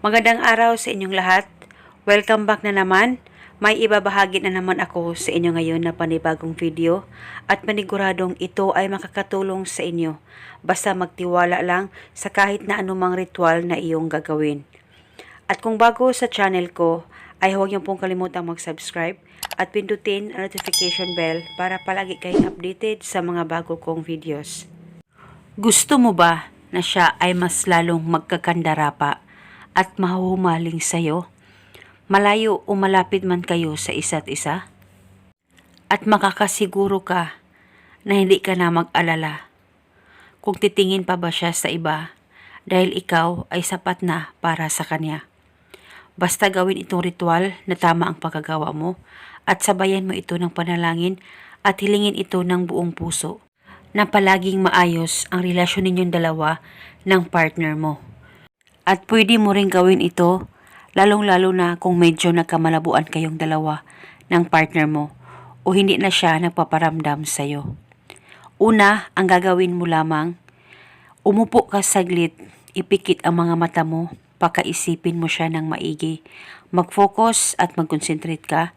Magandang araw sa inyong lahat. Welcome back na naman. May ibabahagi na naman ako sa inyo ngayon na panibagong video at paniguradong ito ay makakatulong sa inyo. Basta magtiwala lang sa kahit na anumang ritual na iyong gagawin. At kung bago sa channel ko, ay huwag niyo pong kalimutang mag-subscribe at pindutin ang notification bell para palagi kayong updated sa mga bago kong videos. Gusto mo ba na siya ay mas lalong magkakandara pa at mahuhumaling sa'yo? Malayo o malapit man kayo sa isa't isa? At makakasiguro ka na hindi ka na mag-alala kung titingin pa ba siya sa iba dahil ikaw ay sapat na para sa kanya. Basta gawin itong ritual na tama ang pagkagawa mo at sabayan mo ito ng panalangin at hilingin ito ng buong puso na palaging maayos ang relasyon ninyong dalawa ng partner mo. At pwede mo rin gawin ito lalong-lalo na kung medyo nagkamalabuan kayong dalawa ng partner mo o hindi na siya nagpaparamdam sa'yo. Una, ang gagawin mo lamang, umupo ka saglit, ipikit ang mga mata mo, pakaisipin mo siya ng maigi, mag-focus at mag-concentrate ka,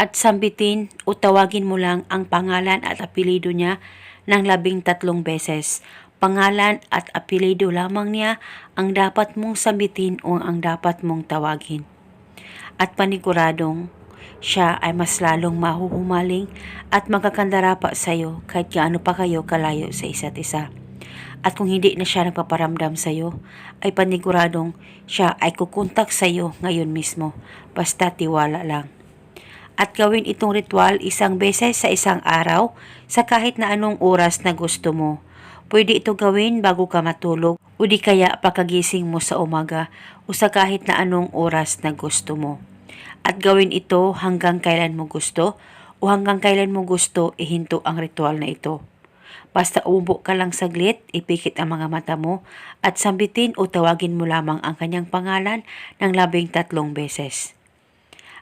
at sambitin o tawagin mo lang ang pangalan at apelido niya ng labing tatlong beses. Pangalan at apelido lamang niya ang dapat mong sambitin o ang dapat mong tawagin. At paniguradong siya ay mas lalong mahuhumaling at magkakandara pa sa iyo kahit gaano pa kayo kalayo sa isa't isa. At kung hindi na siya nagpaparamdam sa iyo, ay paniguradong siya ay kukontak sa iyo ngayon mismo. Basta tiwala lang at gawin itong ritual isang beses sa isang araw sa kahit na anong oras na gusto mo. Pwede ito gawin bago ka matulog o di kaya pagkagising mo sa umaga o sa kahit na anong oras na gusto mo. At gawin ito hanggang kailan mo gusto o hanggang kailan mo gusto ihinto ang ritual na ito. Basta umubo ka lang saglit, ipikit ang mga mata mo at sambitin o tawagin mo lamang ang kanyang pangalan ng labing tatlong beses.